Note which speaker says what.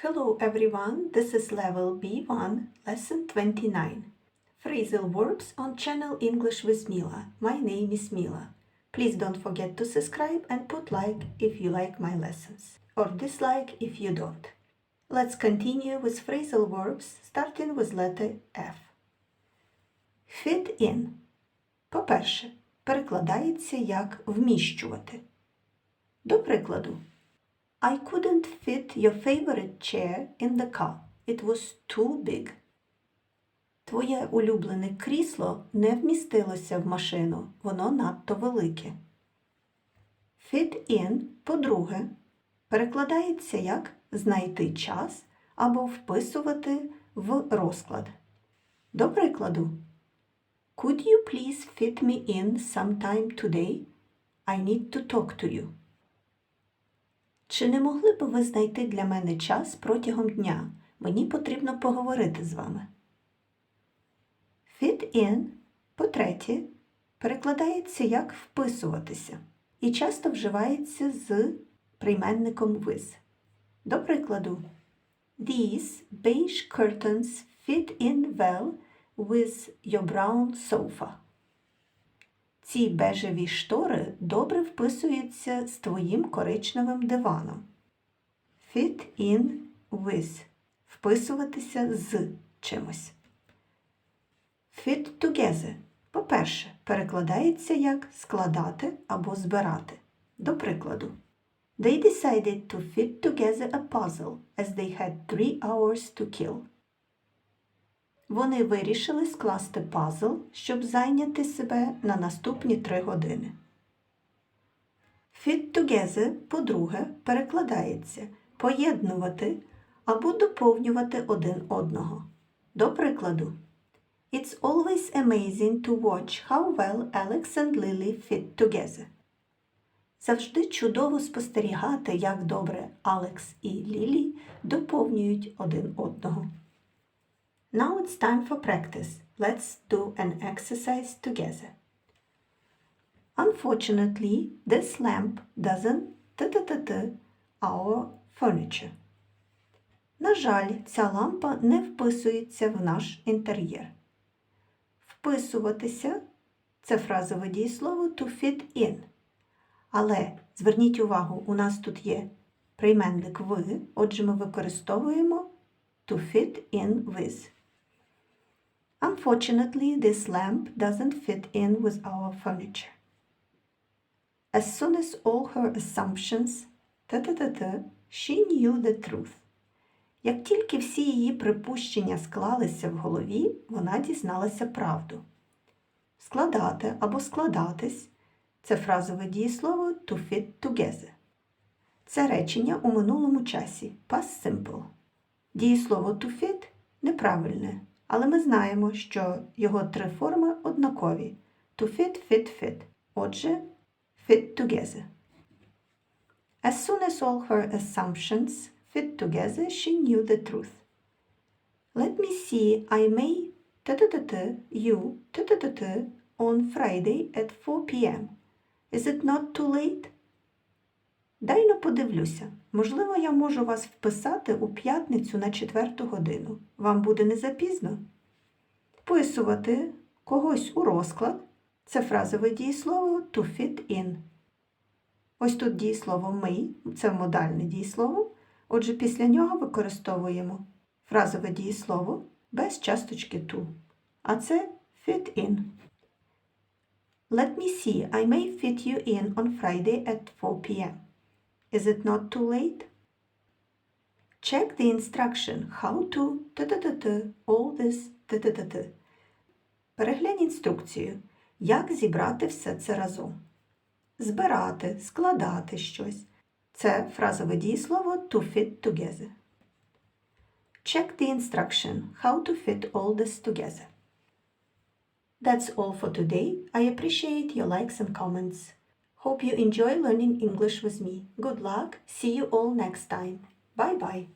Speaker 1: Hello everyone, this is level B1, lesson 29. Phrasal verbs on channel English with Mila. My name is Mila. Please don't forget to subscribe and put like if you like my lessons, or dislike if you don't. Let's continue with phrasal verbs starting with letter F. Fit in. По-перше, перекладається як вміщувати. До прикладу. I couldn't fit your favorite chair in the car. It was too big. Твоє улюблене крісло не вмістилося в машину, воно надто велике. Fit in, по-друге, перекладається як знайти час або вписувати в розклад. До прикладу, Could you please fit me in sometime today? I need to talk to you. Чи не могли б ви знайти для мене час протягом дня? Мені потрібно поговорити з вами. Fit in, по-третє, перекладається як вписуватися і часто вживається з прийменником with. До прикладу, These beige curtains fit in well with your brown sofa. Ці бежеві штори добре вписуються з твоїм коричневим диваном. Fit in with вписуватися з чимось. Fit together. По-перше, перекладається як складати або збирати. До прикладу, They decided to fit together a puzzle as they had three hours to kill. Вони вирішили скласти пазл, щоб зайняти себе на наступні три години. Fit together, по-друге, перекладається поєднувати або доповнювати один одного. До прикладу, It's always amazing to watch how well Alex and Lily fit together. Завжди чудово спостерігати, як добре Алекс і Лілі доповнюють один одного. Now it's time for practice. Let's do an exercise together. Unfortunately, this lamp doesn't t-t-t-t our furniture. На жаль, ця лампа не вписується в наш інтер'єр. Вписуватися це фразове дієслово to fit in. Але зверніть увагу, у нас тут є прийменник ви, отже, ми використовуємо to fit in with. Unfortunately, this lamp doesn't fit in with our furniture. As soon as all her assumptions, та-та-та-та, she knew the truth. Як тільки всі її припущення склалися в голові, вона дізналася правду. Складати або складатись це фразове дієслово to fit together. Це речення у минулому часі past simple. Дієслово to fit неправильне, але ми знаємо, що його три форми однакові to fit, fit, fit. Отже, fit together. As soon as all her assumptions fit together, she knew the truth. Let me see, I may you on Friday at 4 p.m. Is it not too late? Дай но подивлюся. Можливо, я можу вас вписати у п'ятницю на четверту годину. Вам буде не запізно? Вписувати когось у розклад це фразове дієслово to fit in. Ось тут дієслово ми, це модальне дієслово. Отже, після нього використовуємо фразове дієслово без часточки to. А це fit in. Let me see, I may fit you in on Friday at 4 p.m. Is it not too late? Check the instruction how to t-t-t-t all this t-t-t-t. Переглянь інструкцію, як зібрати все це разом. Збирати, складати щось. Це фразове дієслово to fit together. Check the instruction how to fit all this together. That's all for today. I appreciate your likes and comments. Hope you enjoy learning English with me. Good luck. See you all next time. Bye bye.